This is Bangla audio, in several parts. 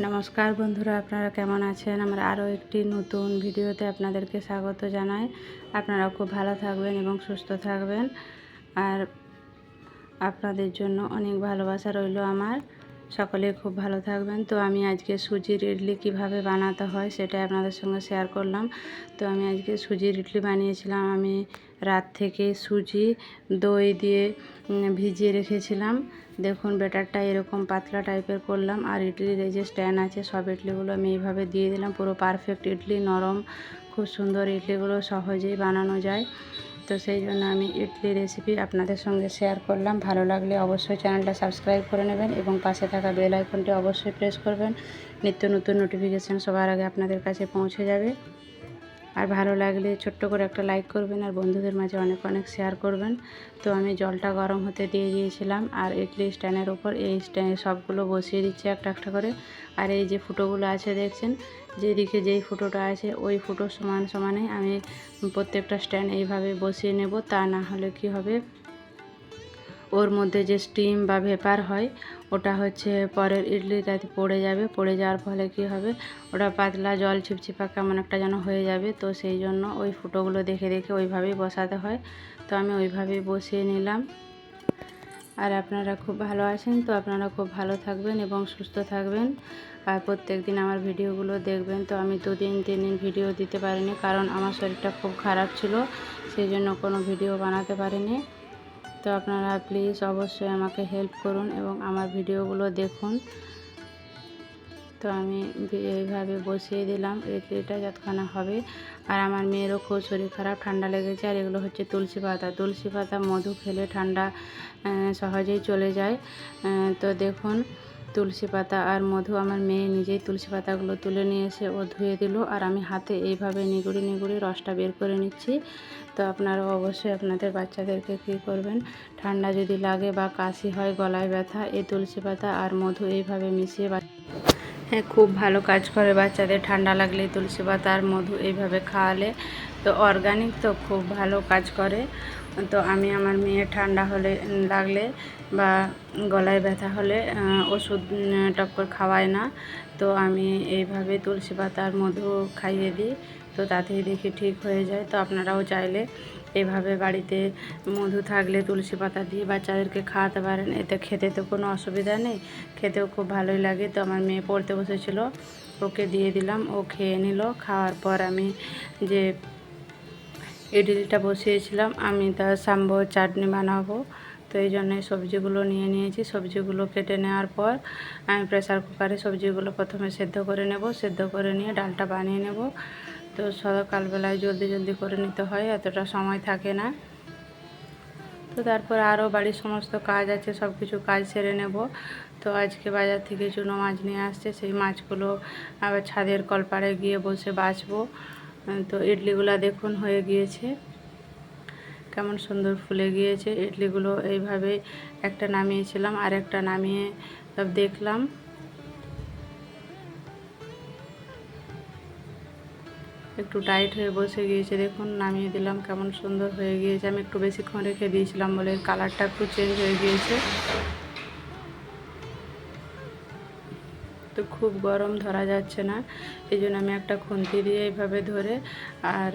নমস্কার বন্ধুরা, আপনারা কেমন আছেন? আমার আরও একটি নতুন ভিডিওতে আপনাদেরকে স্বাগত জানাই। আপনারা খুব ভালো থাকবেন এবং সুস্থ থাকবেন। আর আপনাদের জন্য অনেক ভালোবাসা রইল আমার। সকলে খুব ভালো থাকবেন। তো আমি আজকে সুজির ইডলি কীভাবে বানাতে হয় সেটা আপনাদের সঙ্গে শেয়ার করলাম। তো আমি আজকে সুজির ইডলি বানিয়েছিলাম। আমি রাত থেকে সুজি, দই দিয়ে ভিজিয়ে রেখেছিলাম। দেখুন ব্যাটারটা এরকম পাতলা টাইপের করলাম আর ইডলির এই যে স্ট্যান্ড আছে, সব ইডলিগুলো আমি এইভাবে দিয়ে দিলাম। পুরো পারফেক্ট ইডলি, নরম, খুব সুন্দর ইডলিগুলো সহজেই বানানো যায়। তো সেই জন্য আমি ইডলি রেসিপি আপনাদের সঙ্গে শেয়ার করলাম। ভালো লাগলে অবশ্যই চ্যানেলটা সাবস্ক্রাইব করে নেবেন এবং পাশে থাকা বেল আইকনটি অবশ্যই প্রেস করবেন। নিত্য নতুন নোটিফিকেশান সবার আগে আপনাদের কাছে পৌঁছে যাবে। আর ভালো লাগলে ছোট্ট করে একটা লাইক করবেন আর বন্ধুদের মাঝে অনেক অনেক শেয়ার করবেন। তো আমি জলটা গরম হতে দিয়ে দিয়েছিলাম আর ইডলি স্ট্যান্ডের ওপর এই স্ট্যান্ড সবগুলো বসিয়ে দিচ্ছে একটা একটা করে। আর এই যে ফুটোগুলো আছে দেখছেন, যেদিকে যেই ফুটোটা আছে ওই ফুটো সমান সমানে আমি প্রত্যেকটা স্ট্যান্ড এইভাবে বসিয়ে নেব। তা না হলে কি হবে? ওর মধ্যে যে স্টিম বা ভেপার হয়, ওটা হচ্ছে পরের ইডলিটাতে পড়ে যাবে। পড়ে যাওয়ার ফলে কি হবে? ওটা পাতলা জল ছিপছিপা কেমন একটা যেন হয়ে যাবে। তো সেই জন্য ওই ফুটোগুলো দেখে দেখে ওইভাবেই বসাতে হয়। তো আমি ওইভাবেই বসিয়ে নিলাম। আর আপনারা খুব ভালো আছেন? তো আপনারা খুব ভালো থাকবেন এবং সুস্থ থাকবেন। আর প্রত্যেক দিন আমার ভিডিওগুলো দেখবেন। তো আমি দুদিন তিন দিন ভিডিও দিতে পারিনি কারণ আমার শরীরটা খুব খারাপ ছিল। সেই জন্য কোনো ভিডিও বানাতে পারিনি। তো আপনারা প্লিজ অবশ্যই আমাকে হেল্প করুন এবং আমার ভিডিওগুলো দেখুন। তো আমি এইভাবে বসিয়ে দিলাম এটা যতক্ষণ হবে। আর আমার মেয়েরও খুব শরীর খারাপ, ঠান্ডা লেগেছে, আর এগুলো হচ্ছে তুলসী পাতা। তুলসী পাতা মধু খেলে ঠান্ডা সহজেই চলে যায়। তো দেখুন তুলসী পাতা আর মধু আমার মেয়ে নিজেই তুলসী পাতাগুলো তুলে নিয়ে এসে ও ধুয়ে দিল। আর আমি হাতে এইভাবে নিগুড়ি নিগুড়ি রসটা বের করে নিচ্ছি। তো আপনারা অবশ্যই আপনাদের বাচ্চাদেরকে কী করবেন? ঠান্ডা যদি লাগে বা কাশি হয়, গলায় ব্যথা এই তুলসী পাতা আর মধু এইভাবে মিশিয়ে হ্যাঁ খুব ভালো কাজ করে বাচ্চাদের। ঠান্ডা লাগলে তুলসী পাতা আর মধু এইভাবে খাওয়ালে তো অর্গানিক তো খুব ভালো কাজ করে। তো আমি আমার মেয়ে ঠান্ডা হলে লাগলে বা গলায় ব্যথা হলে ওষুধ টক্কর খাওয়াই না। তো আমি এইভাবে তুলসী পাতার মধু খাইয়ে দিই। তো তাতেই দেখি ঠিক হয়ে যায়। তো আপনারাও চাইলে এভাবে বাড়িতে মধু থাকলে তুলসী পাতা দিয়ে বাচ্চাদেরকে খাওয়াতে পারেন। এতে খেতে তো কোনো অসুবিধা নেই। খেতেও খুব ভালোই লাগে। তো আমার মেয়ে পড়তে বসেছিল। ওকে দিয়ে দিলাম। ও খেয়ে নিল। খাওয়ার পর আমি যে ইডলিটা বসিয়েছিলাম, আমি তার সাম্বর চাটনি বানাবো। তো এই জন্য সবজিগুলো নিয়ে নিয়েছি। সবজিগুলো কেটে নেওয়ার পর আমি প্রেসার কুকারে সবজিগুলো প্রথমে সেদ্ধ করে নেব। সেদ্ধ করে নিয়ে ডালটা বানিয়ে নেব। তো সকালবেলায় জলদি জলদি করে নিতে হয়, এতটা সময় থাকে না। তো তারপর আরও বাড়ির সমস্ত কাজ আছে সব কিছু কাজ সেরে নেব। তো আজকে বাজার থেকে চুনো মাছ নিয়ে আসছে, সেই মাছগুলো আবার ছাদের কলপাড়ে গিয়ে বসে বাছবো তো ইডলিগুলা দেখুন হয়ে গিয়েছে। কেমন সুন্দর ফুলে গিয়েছে। ইডলিগুলো এইভাবে একটা নামিয়েছিলাম আর একটা নামিয়ে দেখলাম। একটু টাইট হয়ে বসে গিয়েছে, দেখুন নামিয়ে দিলাম কেমন সুন্দর হয়ে গিয়েছে। আমি একটু বেশিক্ষণ রেখে দিয়েছিলাম বলে কালারটা একটু চেঞ্জ হয়ে গিয়েছে। তো খুব গরম, ধরা যাচ্ছে না। এই জন্য আমি একটা খুন্তি দিয়ে এইভাবে ধরে আর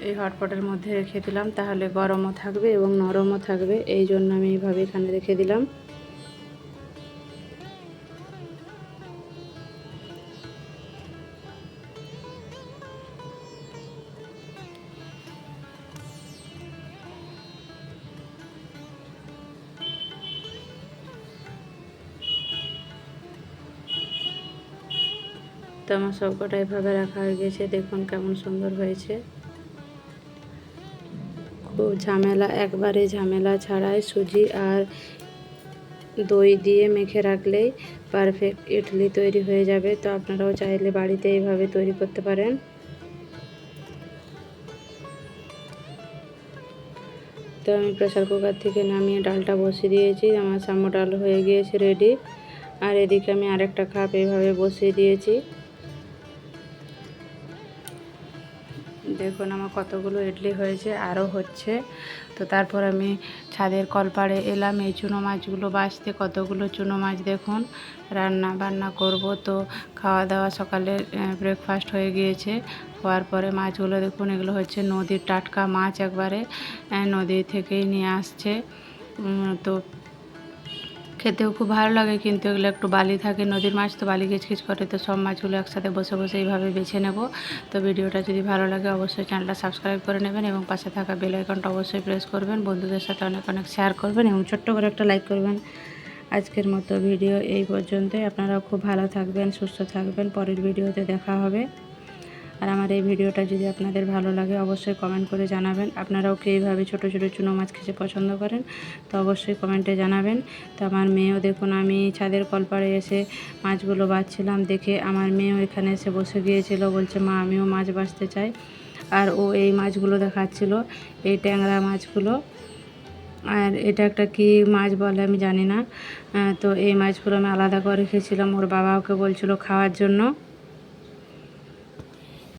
এই হটপটের মধ্যে রেখে দিলাম। তাহলে গরমও থাকবে এবং নরমও থাকবে। এই জন্য আমি এইভাবে এখানে রেখে দিলাম। আমার সবকটা এভাবে রাখা হয়ে গেছে, দেখুন কেমন সুন্দর হয়েছে। খুব ঝামেলা, একবারে ঝামেলা ছাড়াই সুজি আর দই দিয়ে মেখে রাখলেই পারফেক্ট ইডলি তৈরি হয়ে যাবে। তো আপনারাও চাইলে বাড়িতে এইভাবে তৈরি করতে পারেন। তো আমি প্রেসার কুকার থেকে নামিয়ে ডালটা বসিয়ে দিয়েছি, আমার সাম্য ডাল হয়ে গিয়েছে রেডি আর এদিকে আমি আরেকটা কাপ এইভাবে বসিয়ে দিয়েছি। দেখুন আমার কতগুলো ইডলি হয়েছে, আরও হচ্ছে। তো তারপর আমি ছাদের কলপাড়ে এলাম, এই চুনো মাছগুলো বাছতে কতগুলো চুনো মাছ দেখুন। রান্না বান্না করব তো খাওয়া দাওয়া সকালে ব্রেকফাস্ট হয়ে গিয়েছে। হওয়ার পরে মাছগুলো দেখুন, এগুলো হচ্ছে নদীর টাটকা মাছ একবারে নদী থেকেই নিয়ে আসছে। তো খেতেও খুব ভালো লাগে, কিন্তু এগুলো একটু বালি থাকে, নদীর মাছ তো বালি কিচকিচ করে, তো সব মাছগুলো একসাথে বসে বসে এইভাবে বেছে নেব। তো ভিডিওটা যদি ভালো লাগে অবশ্যই চ্যানেলটা সাবস্ক্রাইব করে নেবেন এবং পাশে থাকা বেল আইকনটা অবশ্যই প্রেস করবেন। বন্ধুদের সাথে অনেক অনেক শেয়ার করবেন এবং ছোট্ট করে একটা লাইক করবেন। আজকের মতো ভিডিও এই পর্যন্তই। আপনারাও খুব ভালো থাকবেন, সুস্থ থাকবেন। পরের ভিডিওতে দেখা হবে। আর আমার এই ভিডিওটা যদি আপনাদের ভালো লাগে, অবশ্যই কমেন্ট করে জানাবেন। আপনারাও কি এইভাবে ছোটো ছোটো চুনো মাছ খেতে পছন্দ করেন, তো অবশ্যই কমেন্টে জানাবেন। তো আমার মেয়েও দেখুন, আমি ছাদের কলপাড়ে এসে মাছগুলো বাছছিলাম দেখে আমার মেয়েও এখানে এসে বসে গিয়েছিল, বলছে, মা, আমিও মাছ বাছতে চাই। আর ও এই মাছগুলো দেখাচ্ছিল, এই ট্যাংরা মাছগুলো। আর এটা একটা কি মাছ বলে আমি জানি না। তো এই মাছগুলো আমি আলাদা করে রেখেছিলাম ওর বাবা ওকে বলছিল খাওয়ার জন্য।